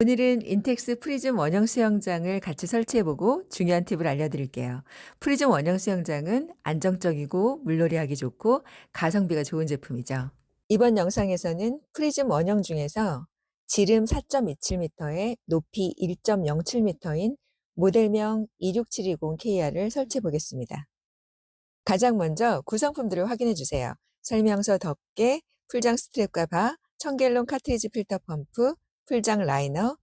오늘은 인텍스 프리즘 원형 수영장을 같이 설치해보고 중요한 팁을 알려드릴게요. 프리즘 원형 수영장은 안정적이고 물놀이하기 좋고 가성비가 좋은 제품이죠. 이번 영상에서는 프리즘 원형 중에서 지름 4.27m에 높이 1.07m인 모델명 26720KR을 설치해 보겠습니다. 가장 먼저 구성품들을 확인해 주세요. 설명서 덮개, 풀장 스트랩과 바, 청갤론 카트리지 필터 펌프, 풀장 라이너,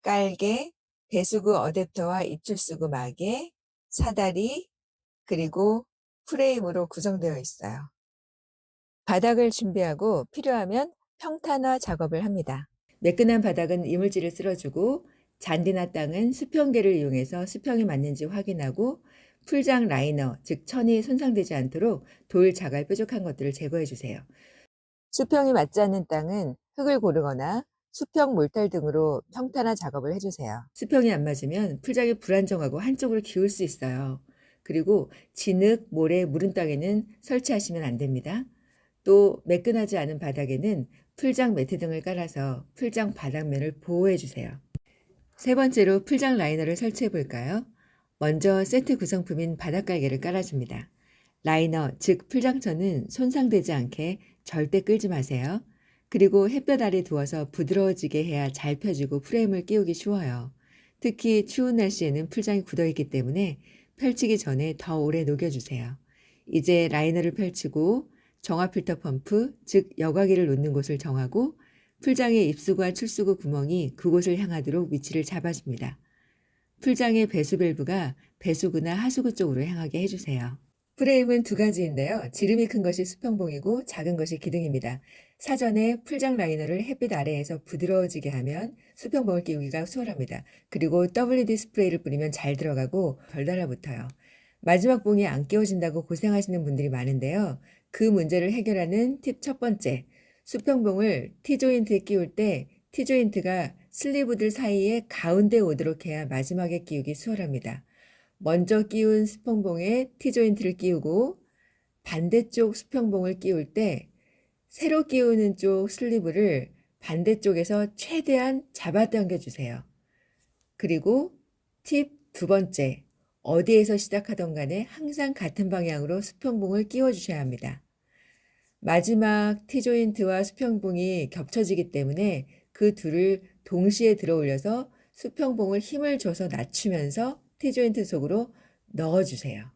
깔개, 배수구 어댑터와 입출수구 마개, 사다리, 그리고 프레임으로 구성되어 있어요. 바닥을 준비하고 필요하면 평탄화 작업을 합니다. 매끈한 바닥은 이물질을 쓸어주고 잔디나 땅은 수평계를 이용해서 수평이 맞는지 확인하고 풀장 라이너, 즉 천이 손상되지 않도록 돌, 자갈, 뾰족한 것들을 제거해 주세요. 수평이 맞지 않는 땅은 흙을 고르거나 수평 몰탈 등으로 평탄화 작업을 해주세요. 수평이 안 맞으면 풀장이 불안정하고 한쪽으로 기울 수 있어요. 그리고 진흙, 모래, 무른 땅에는 설치하시면 안 됩니다. 또 매끈하지 않은 바닥에는 풀장 매트 등을 깔아서 풀장 바닥면을 보호해 주세요. 세 번째로 풀장 라이너를 설치해 볼까요? 먼저 세트 구성품인 바닥갈개를 깔아줍니다. 라이너, 즉 풀장천은 손상되지 않게 절대 끌지 마세요. 그리고 햇볕 아래 두어서 부드러워지게 해야 잘 펴지고 프레임을 끼우기 쉬워요. 특히 추운 날씨에는 풀장이 굳어있기 때문에 펼치기 전에 더 오래 녹여주세요. 이제 라이너를 펼치고 정화 필터 펌프, 즉 여과기를 놓는 곳을 정하고 풀장의 입수구와 출수구 구멍이 그곳을 향하도록 위치를 잡아줍니다. 풀장의 배수 밸브가 배수구나 하수구 쪽으로 향하게 해주세요. 프레임은 두 가지인데요. 지름이 큰 것이 수평봉이고 작은 것이 기둥입니다. 사전에 풀장 라이너를 햇빛 아래에서 부드러워지게 하면 수평봉을 끼우기가 수월합니다. 그리고 WD 스프레이를 뿌리면 잘 들어가고 덜 달라붙어요. 마지막 봉이 안 끼워진다고 고생하시는 분들이 많은데요. 그 문제를 해결하는 팁 첫 번째, 수평봉을 T조인트에 끼울 때 T조인트가 슬리브들 사이에 가운데 오도록 해야 마지막에 끼우기 수월합니다. 먼저 끼운 수평봉에 T조인트를 끼우고 반대쪽 수평봉을 끼울 때 새로 끼우는 쪽 슬리브를 반대쪽에서 최대한 잡아당겨 주세요. 그리고 팁 두 번째, 어디에서 시작하던 간에 항상 같은 방향으로 수평봉을 끼워 주셔야 합니다. 마지막 T조인트와 수평봉이 겹쳐지기 때문에 그 둘을 동시에 들어 올려서 수평봉을 힘을 줘서 낮추면서 T조인트 속으로 넣어주세요.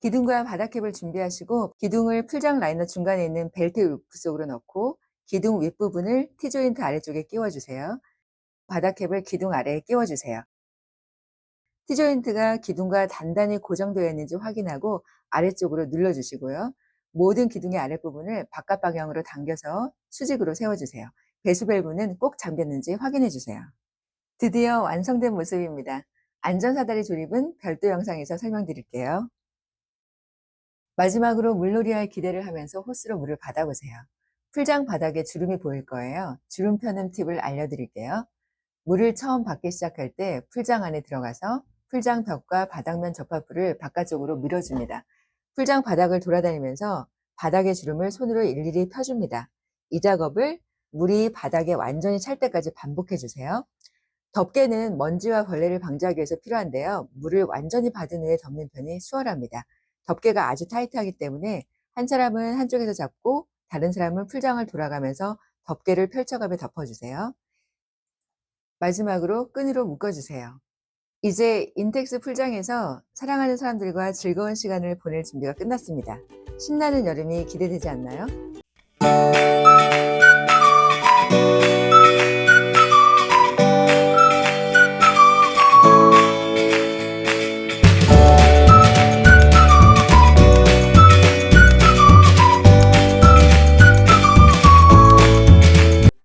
기둥과 바닥캡을 준비하시고 기둥을 풀장 라이너 중간에 있는 벨트 루프 속으로 넣고 기둥 윗부분을 T조인트 아래쪽에 끼워주세요. 바닥캡을 기둥 아래에 끼워주세요. T조인트가 기둥과 단단히 고정되어 있는지 확인하고 아래쪽으로 눌러주시고요. 모든 기둥의 아랫부분을 바깥 방향으로 당겨서 수직으로 세워주세요. 배수 밸브는 꼭 잠겼는지 확인해 주세요. 드디어 완성된 모습입니다. 안전사다리 조립은 별도 영상에서 설명드릴게요. 마지막으로 물놀이할 기대를 하면서 호스로 물을 받아보세요. 풀장 바닥에 주름이 보일 거예요. 주름 펴는 팁을 알려드릴게요. 물을 처음 받기 시작할 때 풀장 안에 들어가서 풀장 벽과 바닥면 접합부를 바깥쪽으로 밀어줍니다. 풀장 바닥을 돌아다니면서 바닥의 주름을 손으로 일일이 펴줍니다. 이 작업을 물이 바닥에 완전히 찰 때까지 반복해 주세요. 덮개는 먼지와 벌레를 방지하기 위해서 필요한데요. 물을 완전히 받은 후에 덮는 편이 수월합니다. 덮개가 아주 타이트하기 때문에 한 사람은 한쪽에서 잡고 다른 사람은 풀장을 돌아가면서 덮개를 펼쳐가며 덮어주세요. 마지막으로 끈으로 묶어주세요. 이제 인텍스 풀장에서 사랑하는 사람들과 즐거운 시간을 보낼 준비가 끝났습니다. 신나는 여름이 기대되지 않나요?